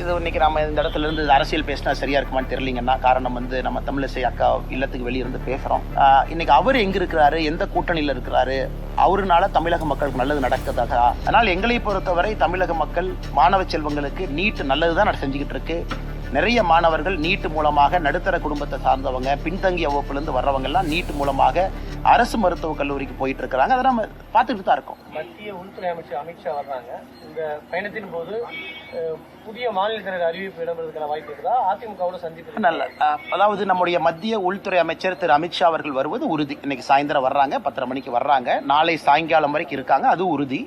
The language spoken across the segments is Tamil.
இது இன்னைக்கு நம்ம இந்த இடத்துல இருந்து அரசியல் பேசினா சரியா இருக்குமான்னு தெரியலீங்கன்னா காரணம் வந்து நம்ம தமிழிசை அக்கா இல்லத்துக்கு வெளியிருந்து பேசுறோம். இன்னைக்கு அவர் எங்க இருக்கிறாரு? எந்த கூட்டணியில் இருக்கிறாரு? அவருனால தமிழக மக்களுக்கு நல்லது நடக்குதா அதனால் எங்களை பொறுத்தவரை தமிழக மக்கள் மாணவ செல்வங்களுக்கு நீட் நல்லதுதான் செஞ்சுக்கிட்டு இருக்கு. நிறைய மாணவர்கள் நீட் மூலமாக நடுத்தர குடும்பத்தை சார்ந்தவங்க பின்தங்கிய வகுப்புலேருந்து வர்றவங்க எல்லாம் நீட் மூலமாக அரசு மருத்துவக் கல்லூரிக்கு போயிட்டு இருக்கிறாங்க. அதை நம்ம பார்த்துட்டு தான் இருக்கோம். மத்திய உள்துறை அமைச்சர் அமித்ஷா வர்றாங்க. இந்த பயணத்தின் போது புதிய மாநில அறிவிப்பு இடம்பெறதுக்கான வாய்ப்பு இருக்குதா? அதிமுகவோட சந்திப்பு நல்ல அதாவது நம்முடைய மத்திய உள்துறை அமைச்சர் திரு அமித்ஷா அவர்கள் வருவது உறுதி. இன்னைக்கு சாயந்தரம் வர்றாங்க பத்தரை மணிக்கு வர்றாங்க. நாளை சாயங்காலம் வரைக்கும் இருக்காங்க அது உறுதி.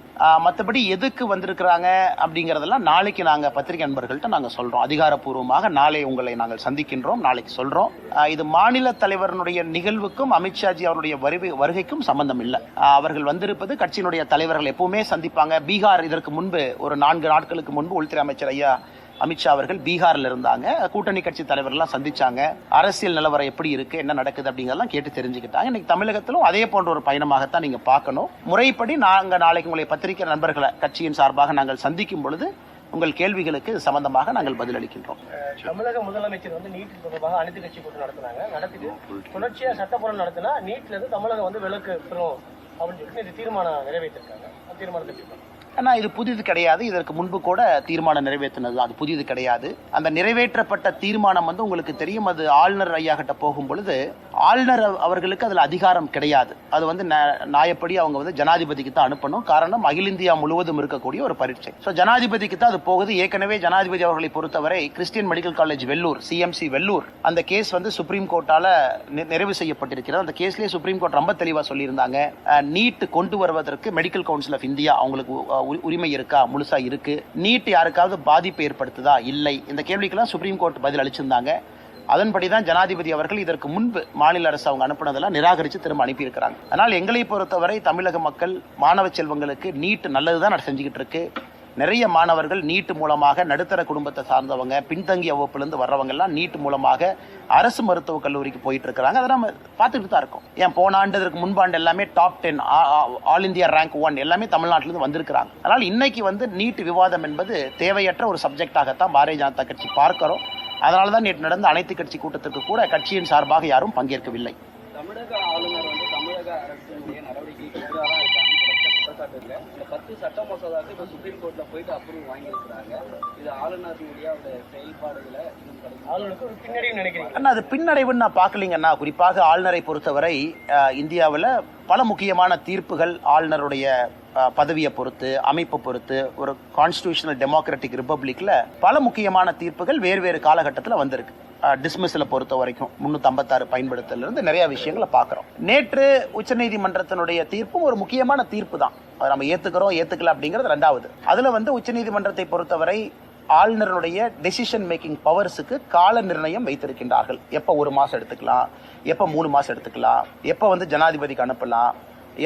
மத்தபடி எதுக்கு வந்திருக்கிறாங்க அப்படிங்கறதெல்லாம் நாளைக்கு நாங்க பத்திரிகை நண்பர்கள்ட்ட நாங்க சொல்றோம். அதிகாரப்பூர்வமாக நாளை உங்களை நாங்கள் சந்திக்கின்றோம் நாளைக்கு சொல்றோம். இது மாநில தலைவருடைய நிகழ்வுக்கும் அமித்ஷாஜி அவருடைய வருகை வருகைக்கும் சம்பந்தம் இல்லை. அவர்கள் வந்திருப்பது கட்சியினுடைய தலைவர்கள் எப்பவுமே சந்திப்பாங்க. பீகார் இதற்கு முன்பு ஒரு நான்கு நாட்களுக்கு முன்பு உள்துறை அமைச்சர் ஐயா அமித்ஷா அவர்கள் பீகாரில் இருந்தாங்க. கூட்டணி கட்சி தலைவர்கள்லாம் சந்திச்சாங்க. அரசியல் நிலவரம் எப்படி இருக்கு என்ன நடக்குது அப்படிங்கறதெல்லாம் கேட்டு தெரிஞ்சுக்கிட்டாங்க. இன்னைக்கு தமிழகத்திலும் அதே போன்ற ஒரு பயணமாகத்தான் நீங்க பார்க்கணும். முறைப்படி நாங்கள் நாளைக்கு உங்களை பத்திரிகை நண்பர்களை கட்சியின் சார்பாக நாங்கள் சந்திக்கும் பொழுது உங்கள் கேள்விகளுக்கு சம்பந்தமாக நாங்கள் பதிலளிக்கின்றோம். தமிழக முதலமைச்சர் வந்து நீட் தொடர்பாக அனைத்து கட்சி கூட்டம் நடத்துனாங்க. நடத்திட்டு தொடர்ச்சியா சட்டப்பூர்வம் நடத்தினா நீட்ல இருந்து தமிழகம் வந்து விலக்கு பெறும் அப்படின்னு சொல்லிட்டு தீர்மானம் நிறைவேற்றிருக்காங்க. தீர்மானத்தை ஆனால் இது புதிது கிடையாது. இதற்கு முன்பு கூட தீர்மானம் நிறைவேற்றினது. அது புதிது கிடையாது. அந்த நிறைவேற்றப்பட்ட தீர்மானம் வந்து உங்களுக்கு தெரியும். அது ஆளுநர் ஐயா கிட்ட போகும் பொழுது ஆளுநர் அவர்களுக்கு அதில் அதிகாரம் கிடையாது. அது வந்து ந- நியாயப்படி அவங்க வந்து ஜனாதிபதிக்கு தான் அனுப்பணும். காரணம் அகில இந்தியா முழுவதும் இருக்கக்கூடிய ஒரு பரீட்சை. ஸோ ஜனாதிபதிக்கு தான் அது போகுது. ஏற்கனவே ஜனாதிபதி அவர்களை பொறுத்தவரை Christian medical college Vellore CMC Vellore அந்த கேஸ் வந்து சுப்ரீம் கோர்ட்டால நிறைவு செய்யப்பட்டிருக்கிறது. அந்த கேஸ்லேயே சுப்ரீம் கோர்ட் ரொம்ப தெளிவாக சொல்லியிருந்தாங்க. நீட் கொண்டு வருவதற்கு மெடிக்கல் கவுன்சில் ஆஃப் இந்தியா அவங்களுக்கு உரிமை இருக்கா? முழுசா இருக்கு. நீட் யாருக்காவது பாதிப்பு ஏற்படுத்துதா? இல்லை. இந்த கேள்விக்கெல்லாம் சுப்ரீம் கோர்ட் பதில் அளிச்சிருந்தாங்க. அதன்படி தான் ஜனாதிபதி அவர்கள் இதற்கு முன்பு மாநில அரசு அவங்க அனுப்புனதெல்லாம் நிராகரித்து திரும்ப அனுப்பியிருக்கிறாங்க. அதனால் எங்களை பொறுத்தவரை தமிழக மக்கள் மாணவ செல்வங்களுக்கு நீட் நல்லதுதான் செஞ்சுக்கிட்டு இருக்கு. நிறைய மாணவர்கள் நீட் மூலமாக நடுத்தர குடும்பத்தை சார்ந்தவங்க பின்தங்கிய வகுப்புலேருந்து வர்றவங்க எல்லாம் நீட் மூலமாக அரசு மருத்துவக் கல்லூரிக்கு போயிட்டு இருக்கிறாங்க. அதை நம்ம பார்த்துட்டு தான் இருக்கோம். ஏன் போன ஆண்டுக்கு முன்பாண்டு எல்லாமே top ten all India rank one எல்லாமே தமிழ்நாட்டிலேருந்து வந்திருக்கிறாங்க. அதனால் இன்னைக்கு வந்து நீட் விவாதம் என்பது தேவையற்ற ஒரு சப்ஜெக்டாகத்தான் பாரதிய ஜனதா கட்சி பார்க்கிறோம். அதனால தான் நேற்று நடந்த அனைத்து கட்சி கூட்டத்திற்கு கூட கட்சியின் சார்பாக யாரும் பங்கேற்கவில்லை. தமிழக ஆளுநர் வந்து தமிழக அரசினுடைய நடவடிக்கைக்கு இல்லை இந்த பத்து சட்ட மசோதாவுக்கு இப்போ சுப்ரீம் கோர்ட்ல போயிட்டு அப்ரூவ் வாங்கியிருக்கிறாங்க. இது ஆளுநருடைய அவருடைய செயல்பாடுகளை அண்ணா அது பின்னடைவுன்னு நான் பார்க்கலீங்கண்ணா. குறிப்பாக ஆளுநரை பொறுத்தவரை இந்தியாவில் பல முக்கியமான தீர்ப்புகள் ஆளுநருடைய பதவியை பொறுத்து அமைப்பை பொறுத்து ஒரு கான்ஸ்டியூஷனல் டெமோக்ராட்டிக் ரிப்பப்ளிக்ல பல முக்கியமான தீர்ப்புகள் வேறு வேறு காலகட்டத்தில் வந்திருக்கு. டிஸ்மிஸில் பொறுத்த வரைக்கும் முன்னூத்தி ஐம்பத்தாறு பயன்படுத்தல இருந்து நிறைய விஷயங்களை பார்க்குறோம். நேற்று உச்சநீதிமன்றத்தினுடைய தீர்ப்பும் ஒரு முக்கியமான தீர்ப்பு தான். அதை நம்ம ஏத்துக்கிறோம் ஏத்துக்கல அப்படிங்கிறது ரெண்டாவது. அதுல வந்து உச்சநீதிமன்றத்தை பொறுத்தவரை ஆளுநருடைய டெசிஷன் மேக்கிங் பவர்ஸுக்கு கால நிர்ணயம் வைத்திருக்கின்றார்கள். எப்போ ஒரு மாசம் எடுத்துக்கலாம் எப்போ மூணு மாசம் எடுத்துக்கலாம் எப்போ வந்து ஜனாதிபதிக்கு அனுப்பலாம்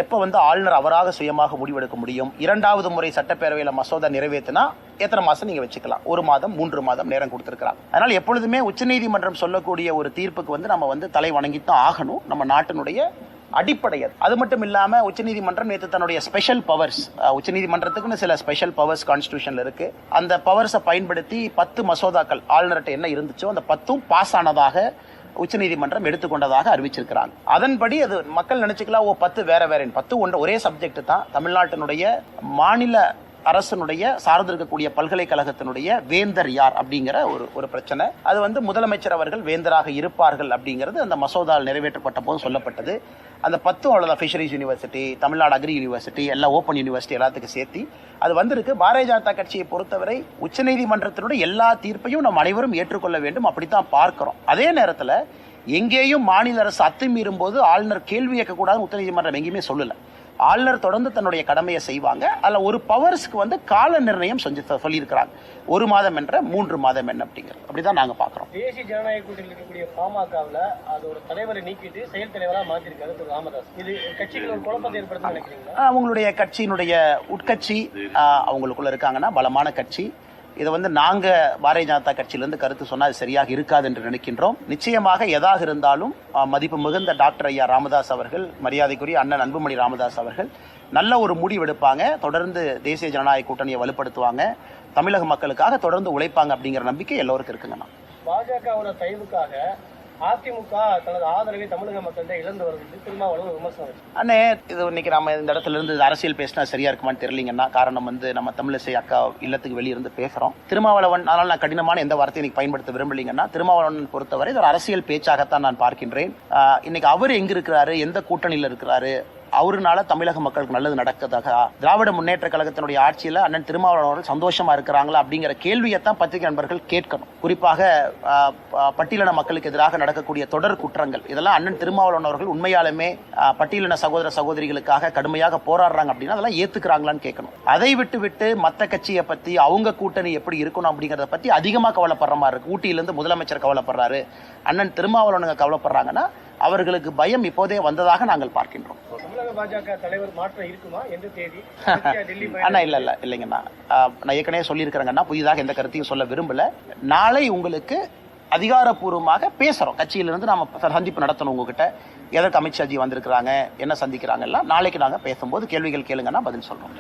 எப்போ வந்து ஆளுநர் அவராக சுயமாக முடிவெடுக்க முடியும் இரண்டாவது முறை சட்டப்பேரவையில் மசோதா நிறைவேற்றினா எத்தனை மாசம் நீங்க வச்சுக்கலாம்? ஒரு மாதம் மூன்று மாதம் நேரம் கொடுத்திருக்கிறாங்க அதனால எப்பொழுதுமே உச்சநீதிமன்றம் சொல்லக்கூடிய ஒரு தீர்ப்புக்கு வந்து நம்ம வந்து தலை வணங்கித்தான் ஆகணும். நம்ம நாட்டினுடைய அடிப்படை அது. அது மட்டும் இல்லாமல் உச்சநீதிமன்றம் நேற்று தன்னுடைய ஸ்பெஷல் பவர்ஸ் உச்சநீதிமன்றத்துக்குன்னு சில ஸ்பெஷல் பவர்ஸ் கான்ஸ்டியூஷனில் இருக்கு. அந்த பவர்ஸை பயன்படுத்தி பத்து மசோதாக்கள் ஆளுநர்கிட்ட என்ன இருந்துச்சோ அந்த பத்தும் பாஸ் ஆனதாக உச்சநீதிமன்றம் எடுத்துக்கொண்டதாக அறிவிச்சிருக்கிறாங்க. அதன்படி அது மக்கள் நினைச்சுக்கலாம் ஓ பத்து வேற வேற பத்து ஒன்று ஒரே சப்ஜெக்ட் தான். தமிழ்நாட்டினுடைய மாநில அரசனுடைய சார்ந்திருக்கக்கூடிய பல்கலைக்கழகத்தினுடைய வேந்தர் யார் அப்படிங்கிற ஒரு ஒரு பிரச்சனை. அது வந்து முதலமைச்சர் அவர்கள் வேந்தராக இருப்பார்கள் அப்படிங்கிறது அந்த மசோதாவில் நிறைவேற்றப்பட்ட போது சொல்லப்பட்டது. அந்த பத்தும் அவ்வளோதான் fisheries university Tamil Nadu agri university எல்லா ஓப்பன் யூனிவர்சிட்டி எல்லாத்துக்கும் சேர்த்து அது வந்திருக்கு. பாரதிய ஜனதா கட்சியை பொறுத்தவரை உச்சநீதிமன்றத்தினுடைய எல்லா தீர்ப்பையும் நம் அனைவரும் ஏற்றுக்கொள்ள வேண்டும். அப்படித்தான் பார்க்கிறோம். அதே நேரத்தில் எங்கேயும் மாநில அரசு அத்துமீறும் போது ஆளுநர் கேள்வி கேட்கக்கூடாதுன்னு உச்சநீதிமன்றம் எங்கேயுமே சொல்லலை. ஆளுநர் தொடர்ந்து தன்னுடைய கடமையை செய்வாங்க. அதில் ஒரு பவர்ஸ்க்கு வந்து கால நிர்ணயம் செஞ்சு சொல்லியிருக்கிறாங்க. ஒரு மாதம் என்ற மூன்று மாதம் என்ன அப்படிங்கிறது அப்படிதான் நாங்க பார்க்குறோம். தேசிய ஜனநாயக கூட்டணியில் இருக்கக்கூடிய பாமகவில் அதோட தலைவரை நீக்கிட்டு செயல் தலைவரா மாத்திருக்காரு திரு ராமதாஸ். இது கட்சிகள் ஒரு குழப்பத்தை ஏற்படுத்த நினைக்கிறீங்களா? அவங்களுடைய கட்சியினுடைய உட்கட்சி அவங்களுக்குள்ள இருக்காங்கன்னா பலமான கட்சி. இதை வந்து நாங்கள் பாரதிய ஜனதா கட்சியிலேருந்து கருத்து சொன்னால் அது சரியாக இருக்காது என்று நினைக்கின்றோம். நிச்சயமாக எதாக இருந்தாலும் மதிப்பு மிகுந்த டாக்டர் ஐயா ராமதாஸ் அவர்கள் மரியாதைக்குரிய அண்ணன் அன்புமணி ராமதாஸ் அவர்கள் நல்ல ஒரு முடிவெடுப்பாங்க தொடர்ந்து தேசிய ஜனநாயக கூட்டணியை வலுப்படுத்துவாங்க. தமிழக மக்களுக்காக தொடர்ந்து உழைப்பாங்க அப்படிங்கிற நம்பிக்கை எல்லோருக்கும் இருக்குங்கண்ணா. பாஜகவோட தயவுக்காக அதிமுக தனது ஆதரவை தமிழக மக்கள்கிட்ட இழந்து வருது திருமாவளவன் விமர்சனம் அண்ணே இது இன்னைக்கு நம்ம இந்த இடத்துல இருந்து அரசியல் பேசினா சரியா இருக்குமான்னு தெரியலீங்கன்னா காரணம் வந்து நம்ம தமிழிசை அக்கா இல்லத்துக்கு வெளியிருந்து பேசுறோம். திருமாவளவன் அதனால நான் கடினமான எந்த வார்த்தையும் இன்னைக்கு பயன்படுத்த விரும்பலீங்கன்னா திருமாவளவன் பொறுத்தவரை இது ஒரு அரசியல் பேச்சாகத்தான் நான் பார்க்கின்றேன். இன்னைக்கு அவர் எங்க இருக்கிறாரு? எந்த கூட்டணியில் இருக்கிறாரு? அவருனால தமிழக மக்களுக்கு நல்லது நடக்குதாக திராவிட முன்னேற்ற கழகத்தினுடைய ஆட்சியில் அண்ணன் திருமாவளவன் அவர்கள் சந்தோஷமா இருக்கிறாங்களா அப்படிங்கிற கேள்வியை தான் பத்திரிகை நண்பர்கள் கேட்கணும். குறிப்பாக பட்டியலின மக்களுக்கு எதிராக நடக்கக்கூடிய தொடர் குற்றங்கள். இதெல்லாம் அண்ணன் திருமாவளவன் அவர்கள் உண்மையாலுமே பட்டியலின சகோதர சகோதரிகளுக்காக கடுமையாக போராடுறாங்க அப்படின்னா அதெல்லாம் ஏத்துக்கிறாங்களான்னு கேட்கணும். அதை விட்டு விட்டு மத்த கட்சியை பத்தி அவங்க கூட்டணி எப்படி இருக்கணும் அப்படிங்கறத பத்தி அதிகமாக கவலைப்படுற மாதிரி இருக்கு. ஊட்டியிலிருந்து முதலமைச்சர் கவலைப்படுறாரு. அண்ணன் திருமாவளவனுங்க கவலைப்படுறாங்கன்னா அவர்களுக்கு பயம் இப்போதே வந்ததாக நாங்கள் பார்க்கின்றோம். அண்ணா இல்ல இல்ல இல்லைங்கண்ணா. நான் ஏற்கனவே சொல்லியிருக்கிறேங்கண்ணா. புதிதாக எந்த கருத்தையும் சொல்ல விரும்பல. நாளை உங்களுக்கு அதிகாரப்பூர்வமாக பேசுறோம். கட்சியிலிருந்து நாம சந்திப்பு நடத்தணும் உங்ககிட்ட. எதற்கு அமித்ஷாஜி வந்திருக்கிறாங்க என்ன சந்திக்கிறாங்க எல்லாம் நாளைக்கு நாங்க பேசும்போது கேள்விகள் கேளுங்கன்னா பதில் சொல்றோம்.